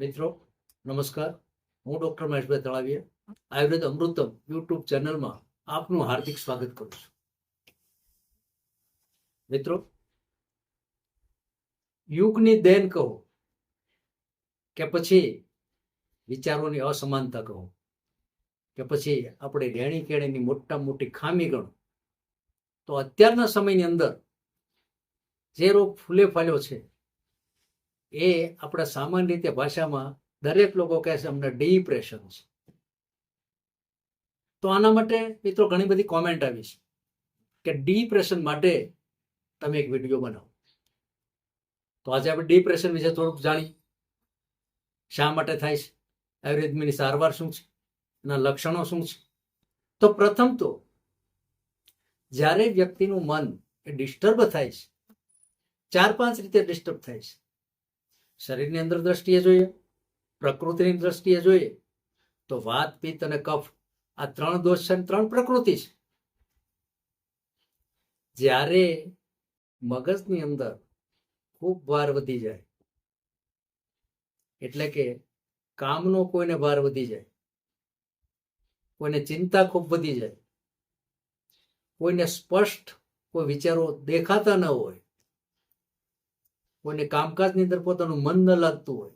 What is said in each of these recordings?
મિત્રો, નમસ્કાર. હું ડોક્ટર મહેશભાઈ તળાવીયા આયુર્વેદ અમૃતમ યુટ્યુબ ચેનલમાં આપનું હાર્દિક સ્વાગત કરું છું. મિત્રો, યુગની દેન કહો કે પછી વિચારોની અસમાનતા કહો કે પછી આપણે રેણી કેણીની મોટા મોટી ખામી ગણો. તો અત્યારના સમયની અંદર જે રોગ ફૂલે ફાલ્યો છે એ આપણા સામાન્ય રીતે ભાષામાં દરેક લોકો કહે છે અમને ડિપ્રેશન છે. તો આના માટે મિત્રો ઘણી બધી કોમેન્ટ આવી છે કે ડિપ્રેશન માટે તમે એક વીડિયો બનાવો. તો આજે આપણે ડિપ્રેશન વિશે થોડુંક જાણી શા માટે થાય છે? આયુર્વેદની સારવાર શું છે? એના લક્ષણો શું છે? તો પ્રથમ તો જ્યારે વ્યક્તિનું મન એ ડિસ્ટર્બ થાય છે, ચાર પાંચ રીતે ડિસ્ટર્બ થાય છે. શરીરની અંદર દ્રષ્ટિએ જોઈએ, પ્રકૃતિની દ્રષ્ટિએ જોઈએ, તો વાત, પિત્ત અને કફ આ ત્રણ દોષ છે ત્રણ પ્રકૃતિ છે. જ્યારે મગજની અંદર ખૂબ ભાર વધી જાય, એટલે કે કામનો કોઈને ભાર વધી જાય, કોઈને ચિંતા ખૂબ વધી જાય, કોઈને સ્પષ્ટ કોઈ વિચારો દેખાતા ન હોય કોઈને કામકાજની અંદર પોતાનું મન ન લાગતું હોય,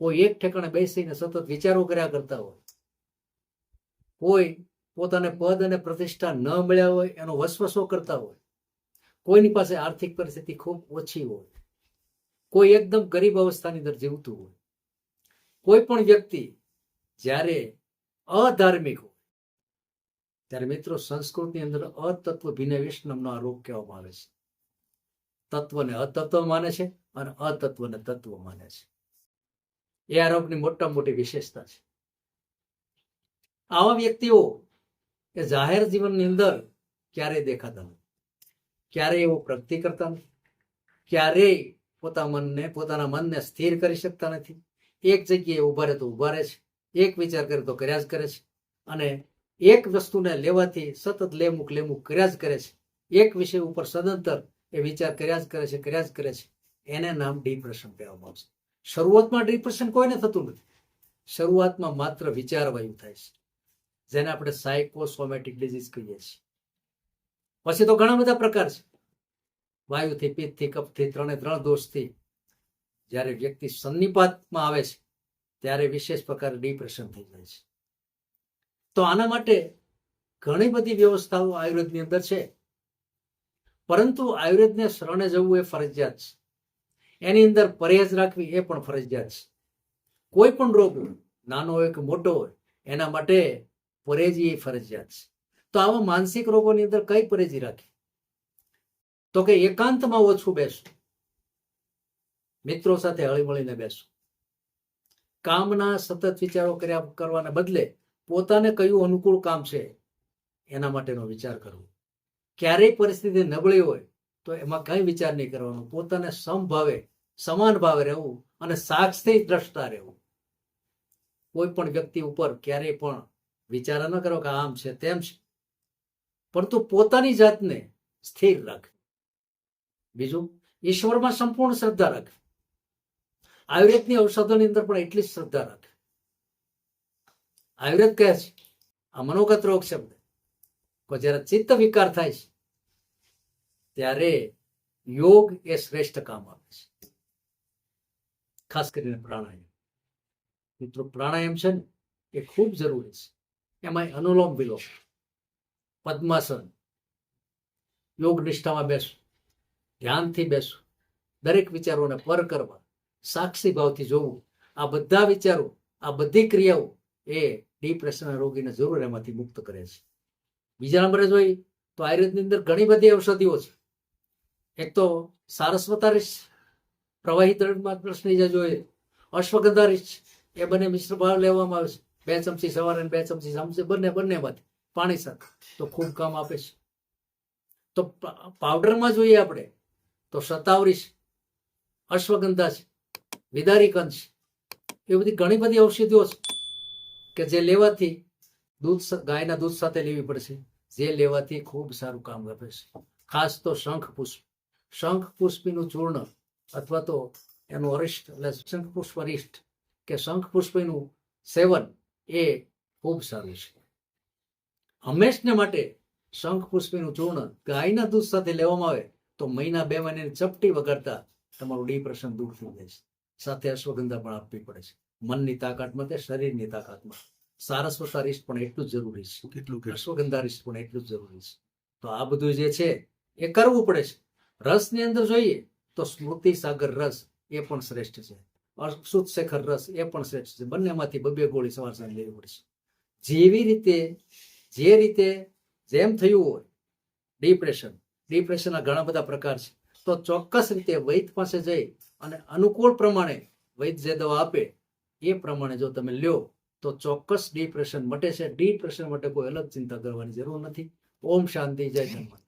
કોઈ એક ઠેકાણે બેસીને સતત વિચારો કર્યા કરતા હોય, કોઈ પોતાને પદ અને પ્રતિષ્ઠા ન મળ્યા હોય એનો વસવસો કરતા હોય, કોઈની પાસે આર્થિક પરિસ્થિતિ ખૂબ ઓછી હોય, કોઈ એકદમ ગરીબ અવસ્થાની અંદર જીવતું હોય, કોઈ પણ વ્યક્તિ જ્યારે અધાર્મિક હોય, ત્યારે મિત્રો સંસ્કૃતની અંદર અતત્વ ભિનવેશ નામનો આ રોગ કહેવામાં આવે છે. તત્વને અતત્વ માને છે અને અતત્વને તત્વ માને છે. એ આરોપની મોટા મોટી વિશેષતા છે. આવા વ્યક્તિઓ એ જાહેર જીવનની અંદર ક્યારેય દેખાતા નથી. ક્યારેય એવો પ્રગતિ કરતા નથી. ક્યારેય પોતા મનને, પોતાના મનને સ્થિર કરી શકતા નથી. એક જગ્યાએ ઊભા રહે તો ઊભા રહે છે. એક વિચાર કરે તો કર્યા જ કરે છે. અને એક વસ્તુને લેવાથી સતત લેમુક લેમુક કર્યા જ કરે છે. એક વિષય ઉપર સદંતર એ વિચાર કર્યા જ કરે છે, કર્યા જ કરે છે. એને નામ ડિપ્રેશન કહેવામાં આવશે. શરૂઆતમાં ડિપ્રેશન કોઈને થતું નથી. શરૂઆતમાં માત્ર વિચાર વાયુ થાય છે. જેને આપણે સાયકોસોમેટિક ડિઝીઝ કહીએ છીએ. પછી તો ઘણા બધા પ્રકાર છે. વાયુથી પિત્તથી કપથી, ત્રણે ત્રણ દોષથી જ્યારે વ્યક્તિ સન્નિપાતમાં આવે છે, ત્યારે વિશેષ પ્રકારે ડિપ્રેશન થઈ જાય છે. તો આના માટે ઘણી બધી વ્યવસ્થાઓ આયુર્વેદની અંદર છે. પરંતુ આયુર્વેદને શરણે જવું એ ફરજિયાત છે. એની અંદર પરેજ રાખવી એ પણ ફરજિયાત છે. કોઈ પણ રોગ નાનો હોય કે મોટો હોય, એના માટે પરેજી એ ફરજિયાત છે. તો આવા માનસિક રોગોની અંદર કઈ પરેજી રાખી? તો કે એકાંતમાં ઓછું બેસવું મિત્રો સાથે હળીમળીને બેસવું કામના સતત વિચારો કર્યા કરવાને બદલે પોતાને કયું અનુકૂળ કામ છે, એના માટેનો વિચાર કરવો. ક્યારેય પરિસ્થિતિ નબળી હોય તો એમાં કઈ વિચાર નહીં કરવાનો. પોતાને સમભાવે સમાન ભાવે રહેવું અને સાક્ષી દ્રષ્ટા રહેવું. કોઈ પણ વ્યક્તિ ઉપર ક્યારેય પણ વિચાર ન કરો કે આમ છે, તેમ છે. પરંતુ પોતાની જાતને સ્થિર રાખ. બીજું, ઈશ્વરમાં સંપૂર્ણ શ્રદ્ધા રાખ. આયુર્વેદની ઔષધોની અંદર પણ એટલી શ્રદ્ધા રાખ. આયુર્વેદ કહે છે, આ મનોગત રોગ શબ્દ. જ્યારે ચિત્ત વિકાર થાય છે, ત્યારે યોગ એ શ્રેષ્ઠ કામ આવે છે. ખાસ કરીને પ્રાણાયામ. મિત્રો, પ્રાણાયામ છે ને, એ ખૂબ જરૂરી છે. એમાં અનુલોમ વિલોમ, પદ્માસન, યોગ નિષ્ઠામાં બેસવું, ધ્યાનથી બેસવું, દરેક વિચારોને પર કરવા, સાક્ષી ભાવથી જોવું, આ બધા વિચારો, આ બધી ક્રિયાઓ એ ડિપ્રેશન રોગીને જરૂર એમાંથી મુક્ત કરે છે. બીજા નંબરે જોઈએ તો આયુર્વેદની અંદર ઘણી બધી ઔષધિઓ છે. એક તો સારસ્વતા રીચ પ્રવાહી દ્રવ્યમાં જોઈએ, અશ્વગંધા રીચ એ બંને મિશ્ર ભાવ લેવામાં આવે છે. બે ચમચી સવારે બે ચમચી સાંજે બંને બંનેમાંથી પાણી સાથે. તો ખૂબ કામ આપે છે. તો પાવડરમાં જોઈએ આપણે, તો શતાવરી છે. અશ્વગંધા છે. વિદારીકંદ છે. એ બધી ઘણી બધી ઔષધિઓ છે. કે જે લેવાથી દૂધ ગાયના દૂધ સાથે લેવી પડશે. જે લેવાથી ખૂબ સારું કામ આપે છે. ખાસ તો શંખ પુષ્પ. શંખ પુષ્પીનું ચૂર્ણ અથવા તો એનું અરિષ્ટ એટલે શંખ પુષ્પ અરિષ્ટ કે શંખ પુષ્પીનું સેવન એ ખૂબ સારું છે. હંમેશને માટે શંખ પુષ્પીનું ચૂર્ણ ગાયના દૂધ સાથે લેવામાં આવે તો મહિના બે મહિનાની ચપટી વગાડતા તમારું ડિપ્રેશન દૂર થઈ જાય છે. સાથે અશ્વગંધા પણ આપવી પડે છે. મનની તાકાતમાં તે શરીરની તાકાતમાં. સારસ્વતા રિસ્ટ પણ એટલું જ જરૂરી છે. કેટલું અશ્વગંધા રિસ્ટ પણ એટલું જ જરૂરી છે. તો આ બધું જે છે એ કરવું પડે છે. રસની અંદર જોઈએ તો સ્મૃતિ સાગર રસ એ પણ શ્રેષ્ઠ છે. અશુદ્ધ શેખર રસ એ પણ શ્રેષ્ઠ છે. બંનેમાંથી બબે ગોળી સવાર સાંજ લેવી પડશે જેવી રીતે જે રીતે જેમ થયું હોય ડિપ્રેશન ડિપ્રેશનના ઘણા બધા પ્રકાર છે. તો ચોક્કસ રીતે વૈદ પાસે જઈ અને અનુકૂળ પ્રમાણે વૈદ જે દવા આપે એ પ્રમાણે જો તમે લ્યો તો ચોક્કસ ડિપ્રેશન મટે છે. ડિપ્રેશન માટે કોઈ અલગ ચિંતા કરવાની જરૂર નથી. ઓમ શાંતિ, જય ધન્યવાદ